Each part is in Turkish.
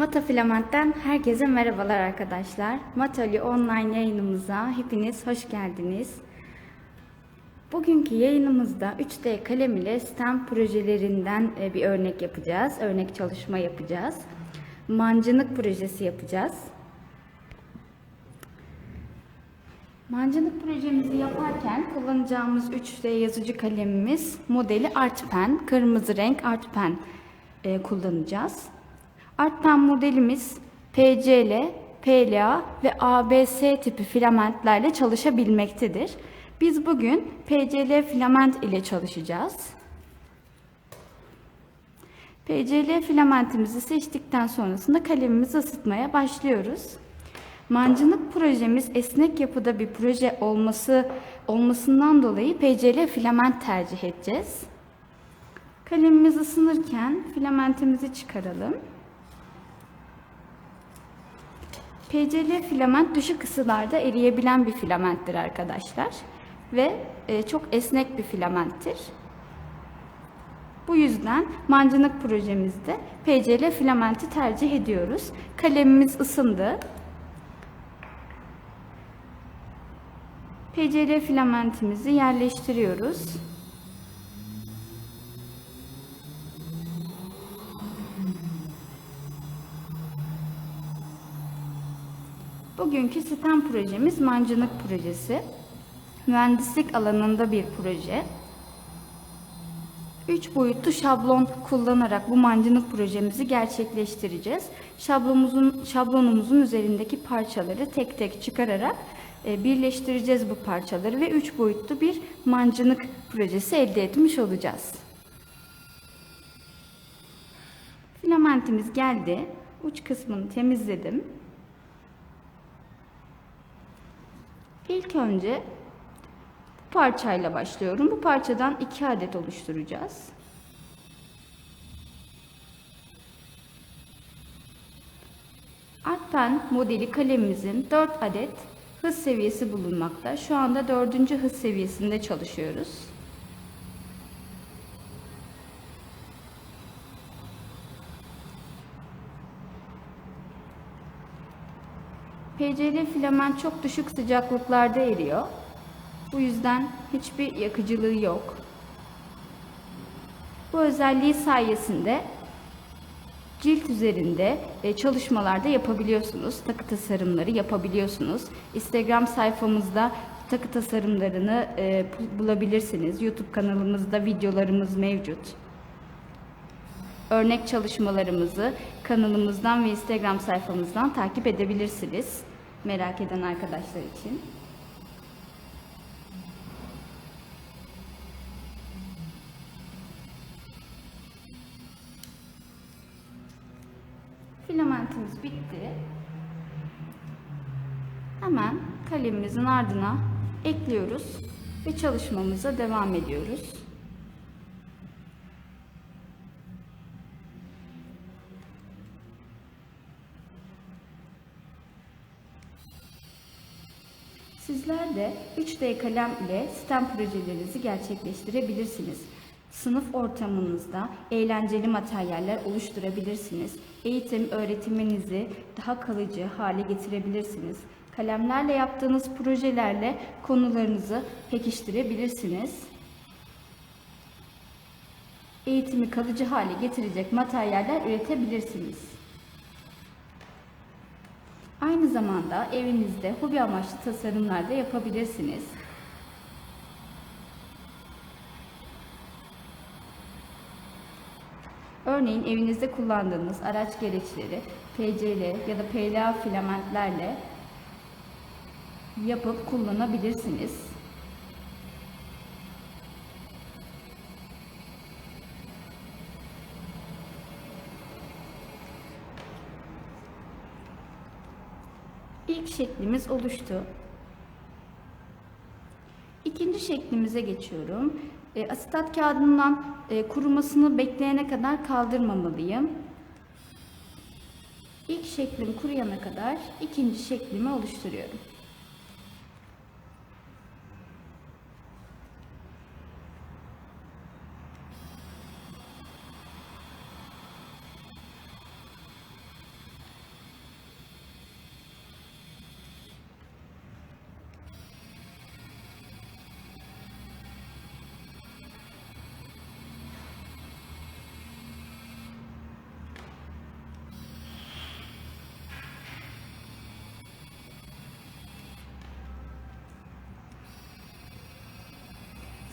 Mata Filament'ten herkese merhabalar arkadaşlar. Matali online yayınımıza hepiniz hoş geldiniz. Bugünkü yayınımızda 3D kalem ile STEM projelerinden e, bir örnek yapacağız. Örnek çalışma yapacağız. Mancınık projesi yapacağız. Mancınık projemizi yaparken kullanacağımız 3D yazıcı kalemimiz modeli Artpen, kırmızı renk Artpen e, kullanacağız. Artpen modelimiz PCL, PLA ve ABS tipi filamentlerle çalışabilmektedir. Biz bugün PCL filament ile çalışacağız. PCL filamentimizi seçtikten sonrasında kalemimizi ısıtmaya başlıyoruz. Mancınık projemiz esnek yapıda bir proje olması olmasından dolayı PCL filament tercih edeceğiz. Kalemimiz ısınırken filamentimizi çıkaralım. PCL filament düşük ısılarda eriyebilen bir filamenttir arkadaşlar ve e, çok esnek bir filamenttir. Bu yüzden mancınık projemizde PCL filamenti tercih ediyoruz. Kalemimiz ısındı. PCL filamentimizi yerleştiriyoruz. Bugünkü STEM projemiz mancınık projesi. Mühendislik alanında bir proje. 3 boyutlu şablon kullanarak bu mancınık projemizi gerçekleştireceğiz. Şablonumuzun, şablonumuzun üzerindeki parçaları tek tek çıkararak e, birleştireceğiz bu parçaları ve 3 boyutlu bir mancınık projesi elde etmiş olacağız. Filamentimiz geldi. Uç kısmını temizledim. İlk önce bu parçayla başlıyorum. Bu parçadan iki adet oluşturacağız. Artpen modeli kalemimizin 4 adet hız seviyesi bulunmakta. Şu anda 4. hız seviyesinde çalışıyoruz. PCL filament çok düşük sıcaklıklarda eriyor. Bu yüzden hiçbir yakıcılığı yok. Bu özelliği sayesinde cilt üzerinde e, çalışmalarda yapabiliyorsunuz. Takı tasarımları yapabiliyorsunuz. Instagram sayfamızda takı tasarımlarını e, bulabilirsiniz. YouTube kanalımızda videolarımız mevcut. Örnek çalışmalarımızı kanalımızdan ve Instagram sayfamızdan takip edebilirsiniz. Merak eden arkadaşlar için. Filamentimiz bitti. Hemen kalemimizin ardına ekliyoruz ve çalışmamıza devam ediyoruz. De 3D kalem ile STEM projelerinizi gerçekleştirebilirsiniz. Sınıf ortamınızda eğlenceli materyaller oluşturabilirsiniz. Eğitim öğretiminizi daha kalıcı hale getirebilirsiniz. Kalemlerle yaptığınız projelerle konularınızı pekiştirebilirsiniz. Eğitimi kalıcı hale getirecek materyaller üretebilirsiniz. Aynı zamanda evinizde hobi amaçlı tasarımlar da yapabilirsiniz. Örneğin evinizde kullandığınız araç gereçleri PCL ya da PLA filamentlerle yapıp kullanabilirsiniz. İlk şeklimiz oluştu. İkinci şeklimize geçiyorum. E, asitat kağıdından e, kurumasını bekleyene kadar kaldırmamalıyım. İlk şeklim kuruyana kadar ikinci şeklimi oluşturuyorum.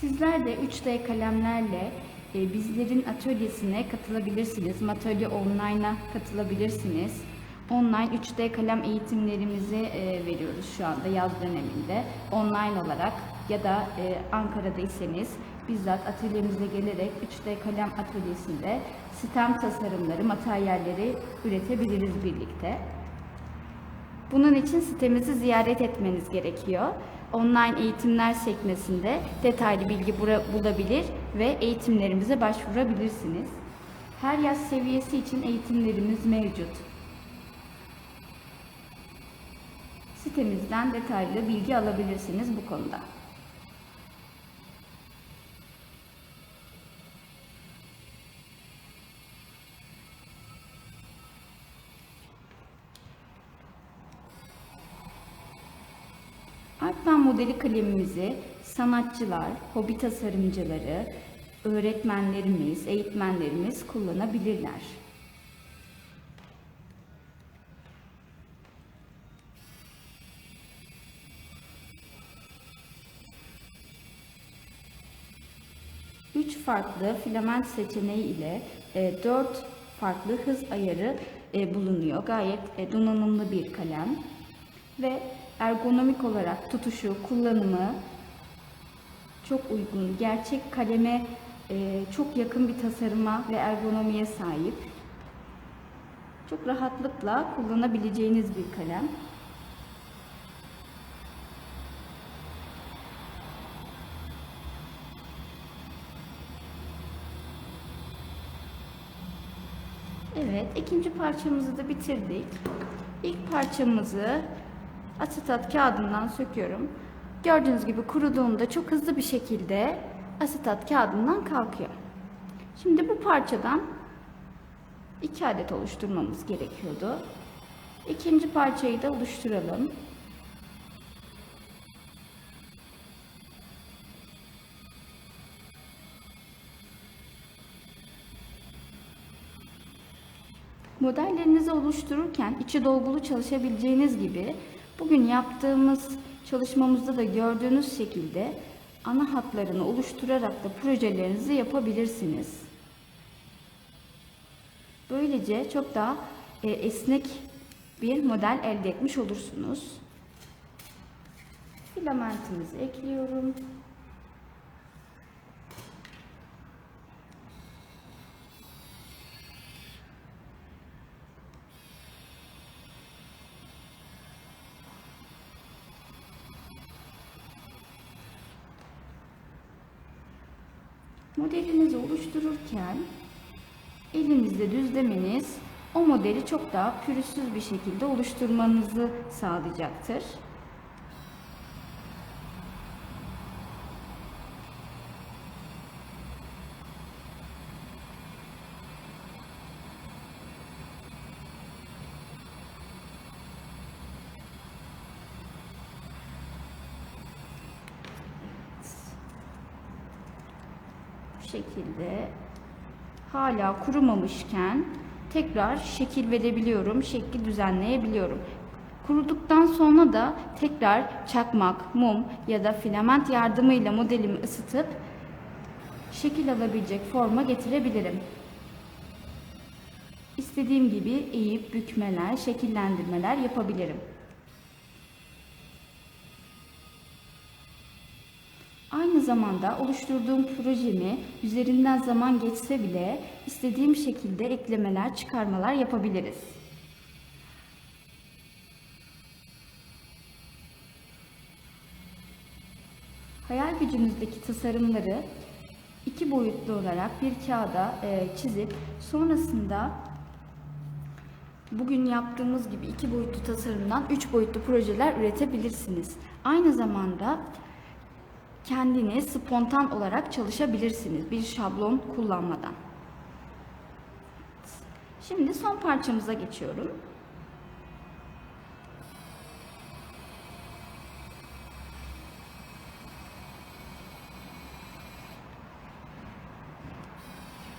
Sizler de 3D kalemlerle e, bizlerin atölyesine katılabilirsiniz. Matölye Online'a katılabilirsiniz. Online 3D kalem eğitimlerimizi e, veriyoruz şu anda yaz döneminde. Online olarak ya da e, Ankara'daysanız bizzat atölyemize gelerek 3D kalem atölyesinde sistem tasarımları, materyalleri üretebiliriz birlikte. Bunun için sitemizi ziyaret etmeniz gerekiyor. Online eğitimler sekmesinde detaylı bilgi bulabilir ve eğitimlerimize başvurabilirsiniz. Her yaş seviyesi için eğitimlerimiz mevcut. Sitemizden detaylı bilgi alabilirsiniz bu konuda. Artman modeli kalemimizi sanatçılar, hobi tasarımcıları, öğretmenlerimiz, eğitmenlerimiz kullanabilirler. Üç farklı filament seçeneği ile e, dört farklı hız ayarı e, bulunuyor. Gayet e, donanımlı bir kalem ve ergonomik olarak tutuşu, kullanımı çok uygun. Gerçek kaleme e, çok yakın bir tasarıma ve ergonomiye sahip. Çok rahatlıkla kullanabileceğiniz bir kalem. Evet, ikinci parçamızı da bitirdik. İlk parçamızı asetat kağıdından söküyorum. Gördüğünüz gibi kuruduğunda çok hızlı bir şekilde asetat kağıdından kalkıyor. Şimdi bu parçadan iki adet oluşturmamız gerekiyordu. İkinci parçayı da oluşturalım. Modellerinizi oluştururken içi dolgulu çalışabileceğiniz gibi bugün yaptığımız çalışmamızda da gördüğünüz şekilde ana hatlarını oluşturarak da projelerinizi yapabilirsiniz. Böylece çok daha e, esnek bir model elde etmiş olursunuz. Filamentimizi ekliyorum. Modelinizi oluştururken elinizde düzlemeniz o modeli çok daha pürüzsüz bir şekilde oluşturmanızı sağlayacaktır. Şekilde hala kurumamışken tekrar şekil verebiliyorum, şekli düzenleyebiliyorum. Kuruduktan sonra da tekrar çakmak, mum ya da filament yardımıyla modelimi ısıtıp şekil alabilecek forma getirebilirim. İstediğim gibi eğip bükmeler, şekillendirmeler yapabilirim. Aynı zamanda oluşturduğum projemi üzerinden zaman geçse bile istediğim şekilde eklemeler, çıkarmalar yapabiliriz. Hayal gücünüzdeki tasarımları iki boyutlu olarak bir kağıda e, çizip sonrasında bugün yaptığımız gibi iki boyutlu tasarımdan üç boyutlu projeler üretebilirsiniz. Aynı zamanda kendiniz spontan olarak çalışabilirsiniz bir şablon kullanmadan. Şimdi son parçamıza geçiyorum.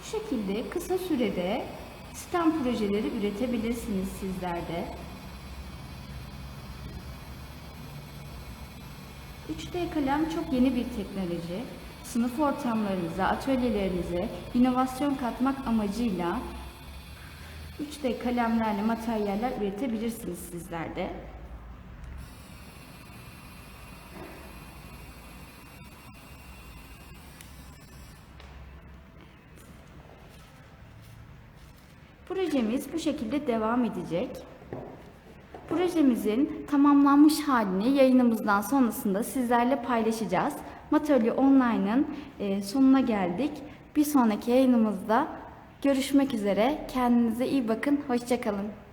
Bu şekilde kısa sürede sistem projeleri üretebilirsiniz sizler de. 3D kalem çok yeni bir teknoloji. sınıf ortamlarınıza, atölyelerinize inovasyon katmak amacıyla 3D kalemlerle materyaller üretebilirsiniz sizler de. Projemiz bu şekilde devam edecek. Projemizin tamamlanmış halini yayınımızdan sonrasında sizlerle paylaşacağız. Matölye Online'ın e, sonuna geldik. Bir sonraki yayınımızda görüşmek üzere. Kendinize iyi bakın. Hoşçakalın.